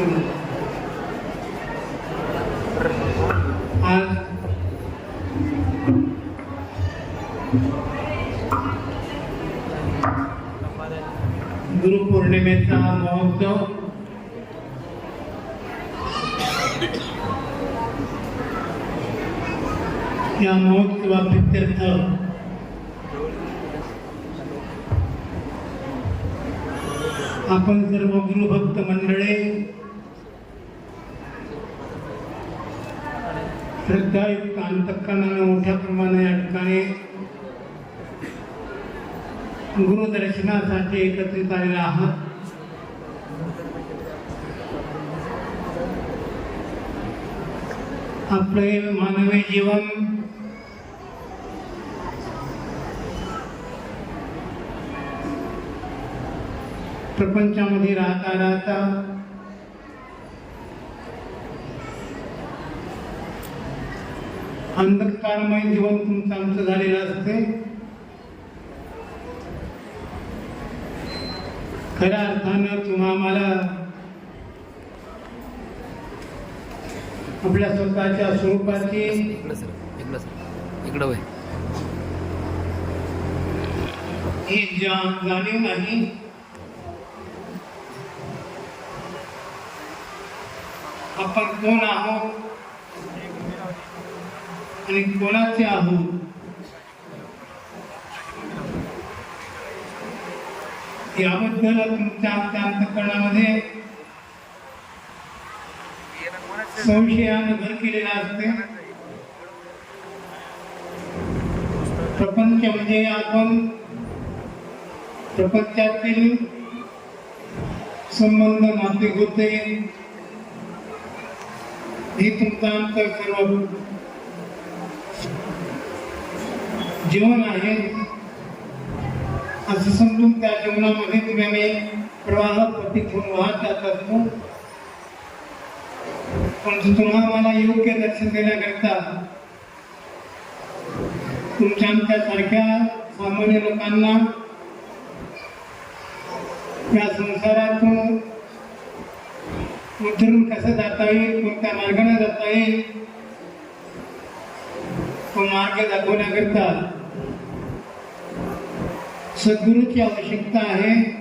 आज गुरुपौर्णिमेचा महोत्सव. या महोत्सवाप्रित्यर्थ आपण सर्व गुरुभक्त मंडळे श्रद्धायुक्त अंतकरणाने मोठ्या प्रमाणात या ठिकाणी गुरुदर्शनासाठी एकत्रित आलेला आहात. आपले मानवी जीवन प्रपंचामध्ये राहता राहता अंधकारमय जीवन तुमचं आमचं झालेलं असते खऱ्या अर्थानं तुम्हा आम्हाला आपल्या स्वतःच्या स्वरूपाची इकडं ही जाणीव नाही. आपण कोण आहोत? आणि कोणाचे आहोत याबद्दल तुमच्या आमच्या अंतकरणामध्ये संशयाने भर केलेला असते. प्रपंच म्हणजे आपण प्रपंचातील संबंध नाते होते हे तुमचा अंतर सर्व जीवन आहे. असं समजून त्या जीवनामध्ये तुम्ही आम्ही प्रवाह पती घेऊन वाहत जात असतो. परंतु तुम्हा मला योग्य दर्शन देण्याकरता तुमच्या आमच्या सारख्या सामान्य लोकांना या संसारातून उतरून कसं जाता येईल कोणत्या मार्गाने जाता येईल तो मार्ग दाखवण्याकरिता सद्गुरूची आवश्यकता आहे.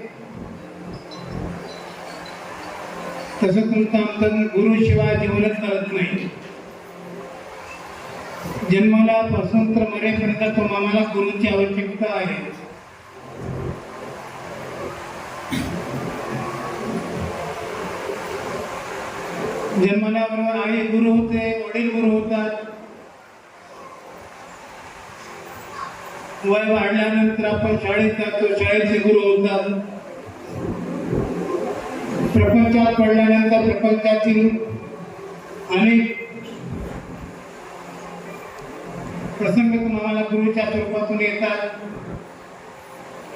तसं तुमचं आमचं गुरुशिवाय जीवनच करत नाही. जन्माला पासून तर मरेपर्यंत तो आम्हाला गुरुची आवश्यकता आहे. जन्मल्याबरोबर आई गुरु होते वडील गुरु होतात. वय वाढल्यानंतर आपण शाळेत जातो शाळेचे गुरु होतात प्रपंचात पडल्यानंतर प्रपंचातील अनेक प्रसंग तुम्हाला गुरुच्या स्वरूपातून येतात.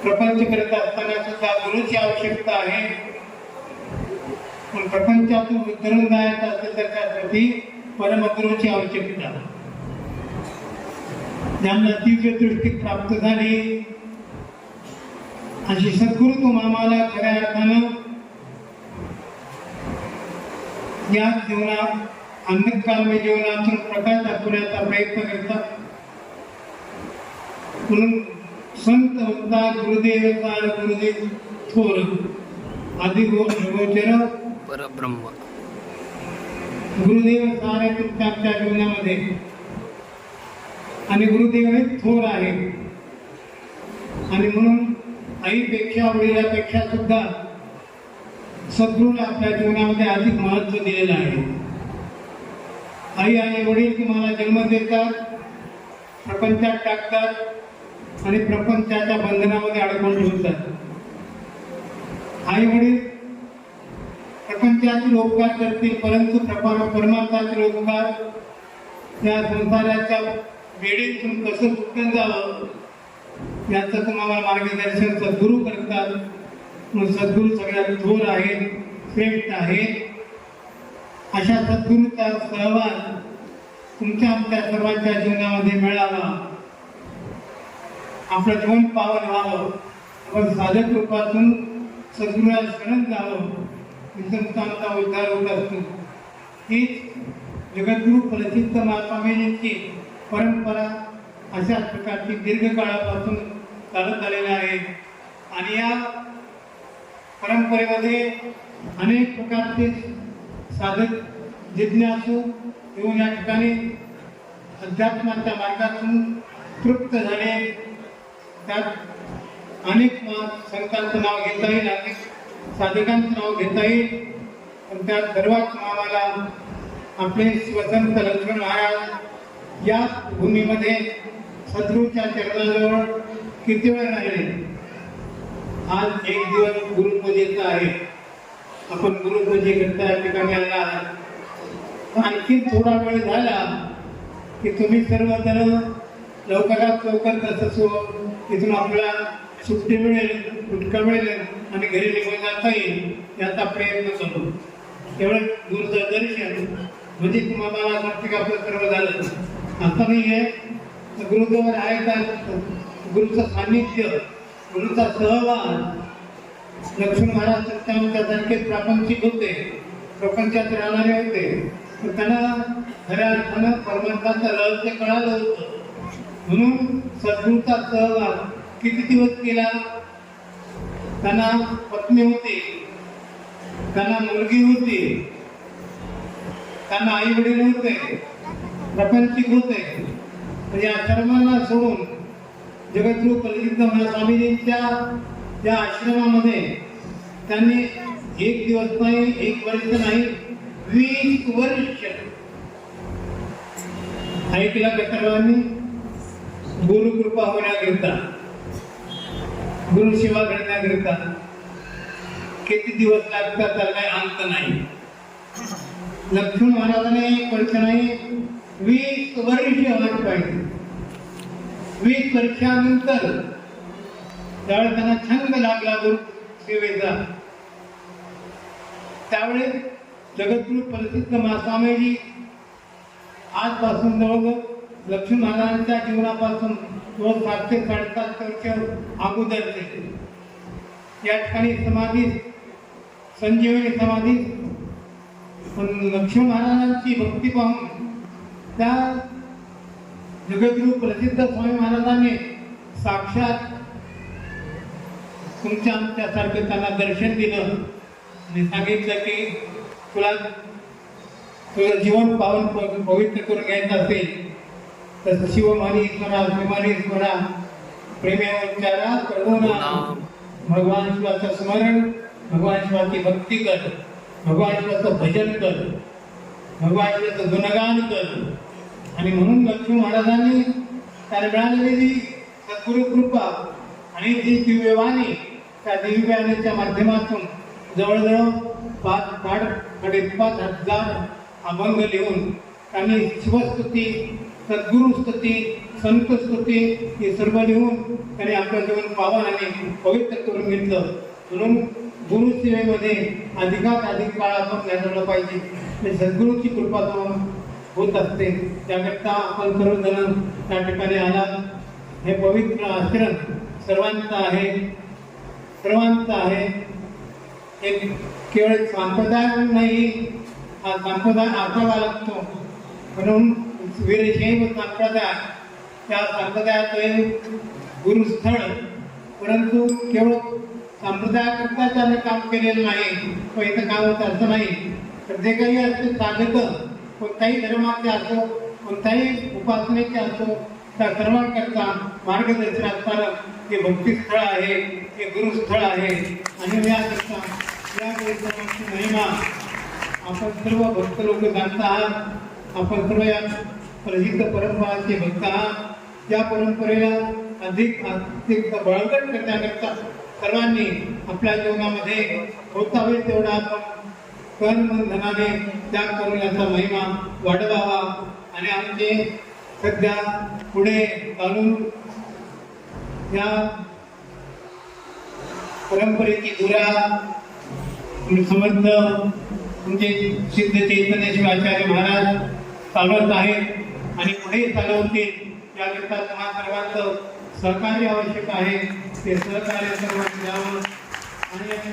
प्रपंच करत असताना सुद्धा गुरुची आवश्यकता आहे. पण प्रपंचातून उतरून जायचं असेल तर त्यासाठी परमगुरूची आवश्यकता ज्यांना दिव्य दृष्टी प्राप्त झाली. अशी सद्गुरु तुम आम्हाला खऱ्या अर्थानं या जीवनात अंधकारमय जीवनातून प्रकाश दाखवण्याचा प्रयत्न करतात. म्हणून संत होता गुरुदेव गुरुदेव थोर. आदी गोचर परब्रह्म. गुरुदेव सारे तुमच्या आमच्या जीवनामध्ये. आणि गुरुदेव हे थोर आहे आणि म्हणून आईपेक्षा वडिलापेक्षा सुद्धा सद्गुरूला आपल्या जीवनामध्ये अधिक महत्त्व दिलेलं आहे. आई आणि वडील तुम्हाला जन्म देतात प्रपंचात टाकतात आणि प्रपंचाच्या बंधनामध्ये अडकून ठेवतात. आई वडील प्रपंचातील उपकार करतील परंतु परमार्थातील उपकार त्या संसाराच्या वेळेतून कसं सुटून जावं? याचं तुम्हाला मार्गदर्शन सद्गुरू करतात. मग सद्गुरू सगळ्यात थोर आहेत श्रेष्ठ आहेत. अशा सद्गुरूचा सहभाग तुमच्या आमच्या सर्वांच्या जीवनामध्ये मिळावा. आपलं जीवन पावन व्हावं. आपण साधक रूपातून सद्गुरूला शरण जावं आमचा उद्धार होत असतो. हीच जगद्गुरु प्रसिद्ध महास्वामीजींची परंपरा अशा प्रकारची दीर्घकाळापासून चालत आलेल्या आहे. आणि या परंपरेमध्ये अनेक प्रकारचे साधक जिज्ञासू येऊन या ठिकाणी अध्यात्माच्या मार्गातून तृप्त झाले. त्यात अनेक मा- संतांचं नाव घेता येईल अनेक साधकांचं नाव घेता येईल पण त्यात सर्वात आम्हाला आपले स्वतंत्र लक्ष्मण महाराज या भूमीमध्ये सद्गुरूच्या चरणाजवळ किती वेळ राहिले? आज एक दिवस गुरुपूजेचा आहे. आपण गुरुपूजेकरता या ठिकाणी आला. आहात आणखी थोडा वेळ झाला की तुम्ही सर्वजण लवकरात लवकर कसं सो इथून आपल्याला सुट्टी मिळेल सुटका मिळेल आणि घरी निघून जाता येईल याचा प्रयत्न करू. तेवढं गुरुचं दर्शन म्हणजे तुम्हाला मला वाटतं की आपलं सर्व झालं. असं नाही आहे गुरुजवळ आहे का गुरुचं सान्निध्य गुरुचा सहवास लक्ष्मण महाराज सत्याच्या प्रापंचिक होते प्रपंचात राहणारे होते. तर त्यांना खऱ्या अर्थानं परमार्थाचं रहस्य कळालं होतं. म्हणून सद्गुरूचा सहवास किती दिवस केला? त्यांना पत्नी होती. त्यांना मुलगी होती. त्यांना आई वडील होते. प्रपंचिक होते. तर या कर्मांना सोडून जगद्गुरु प्रसिद्ध स्वामीजींच्या त्या आश्रमामध्ये त्यांनी एक दिवस नाही एक वर्ष नाही वीस वर्ष. ऐकला का सर्वांनी? गुरुकृपा होण्याकरिता गुरुसेवा करण्याकरिता किती दिवस लागतात त्याला काही अंत नाही. लक्ष्मण महाराजाने एक वर्ष नाही वीस वर्ष वाट पाहिजे वीस वर्षानंतर त्यावेळेस त्यांना छंद लागला गुरु सेवेचा त्यावेळेस जगद्गुरु प्रसिद्ध महास्वामीजी आजपासून जवळ लक्ष्मी महाराजांच्या जीवनापासून जवळ सातशे साडेसात वर्ष अगोदरचे या ठिकाणी समाधी संजीवनी समाधी पण लक्ष्मी महाराजांची भक्ती पाहून त्या जगद्गुरु प्रसिद्ध स्वामी महाराजांनी साक्षात तुमच्या आमच्यासारखं त्यांना दर्शन दिलं आणि सांगितलं की तुला तुझं जीवन पावन प- पवित्र करून घ्यायचं असेल तर शिवमानी ईश्वरा शिवमानी ईश्वरा प्रेमेवचारा प्रभुना भगवान शिवाचं स्मरण भगवान शिवाची भक्ती कर भगवान शिवाचं भजन कर भगवान शिवाचं गुणगान कर. आणि म्हणून लक्ष्मी महाराजांनी त्याला मिळालेली जी सद्गुरु कृपा आणि जी दिव्यवाणी त्या दिव्यवाणीच्या माध्यमातून जवळजवळ पाच साठ साडेपाच हजार अभंग लिहून त्यांनी शिवस्तुती सद्गुरुस्तुती संतस्तुती हे सर्व लिहून त्यांनी आपलं जीवन पावन आणि पवित्र करून घेतलं. म्हणून गुरुसेवेमध्ये अधिकात अधिक काळ आपण घालवलं पाहिजे. सद्गुरूची कृपा तुम्हाला होत असते. त्याकरता आपण सर्वजण त्या ठिकाणी आला हे पवित्र आचरण सर्वांचं आहे. सर्वांचं आहे. एक केवळ सांप्रदाय नाही हा संप्रदाय असावा लागतो. म्हणून वीरशैव संप्रदाय त्या संप्रदायाचे गुरुस्थळ. परंतु केवळ संप्रदायाकरता त्याने काम केलेलं नाही. पण इथं काम होतं असं नाही. तर जे काही असते साधक कोणत्याही धर्माचे असो कोणत्याही उपासनेचे असो त्या सर्वांकरता मार्गदर्शन असणारं हे भक्तीस्थळ आहे हे गुरुस्थळ आहे. आणि याकरता या कार्यक्रमाची महिमा. आपण सर्व भक्त लोक जाणत आहात. आपण सर्व या प्रसिद्ध परंपराचे भक्त आहात. या परंपरेला अधिक अधिक बळकट करण्याकरता सर्वांनी आपल्या जीवनामध्ये होता होईल तेवढा आपण कर्म धनाने त्याग करून याचा महिमा वाढवावा आणि आमचे सध्या पुढे चालून या परंपरेची धुरा समर्थ म्हणजे सिद्ध चैतन्य शिवाचार्य महाराज चालवत आहेत आणि पुढे चालवतील याकरता तुम्हा सर्वांचं सहकार्य आवश्यक आहे. ते सहकार्य सर्वांनी द्यावं आणि